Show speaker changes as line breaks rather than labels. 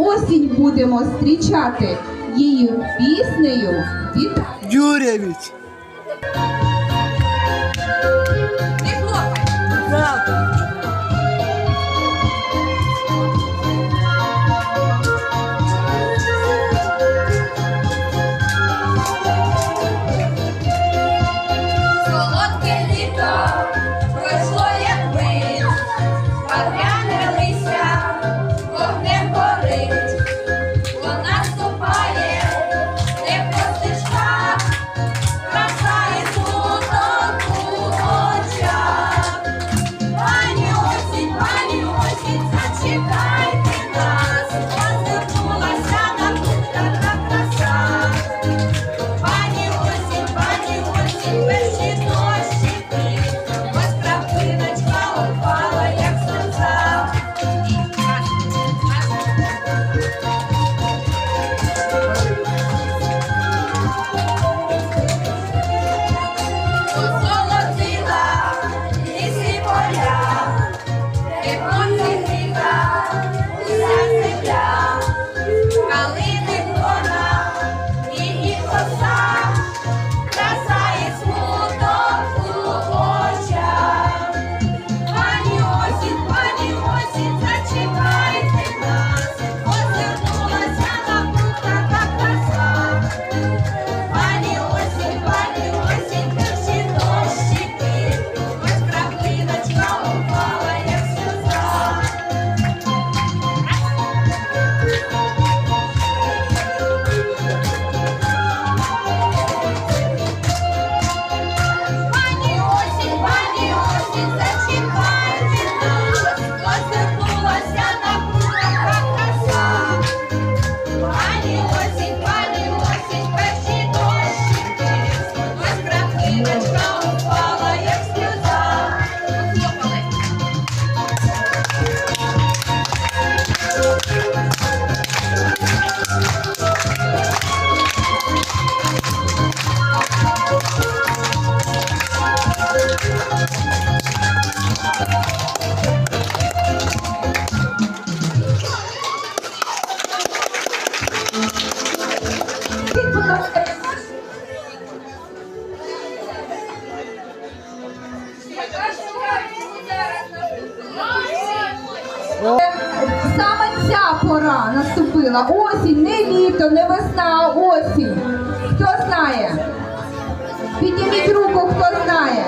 осінь будемо зустрічати її піснею.
Вітаю! Юрєвіч!
саме ця пора наступила. Осінь, не літо, не весна, а осінь. Хто знає? Підніміть руку, хто знає.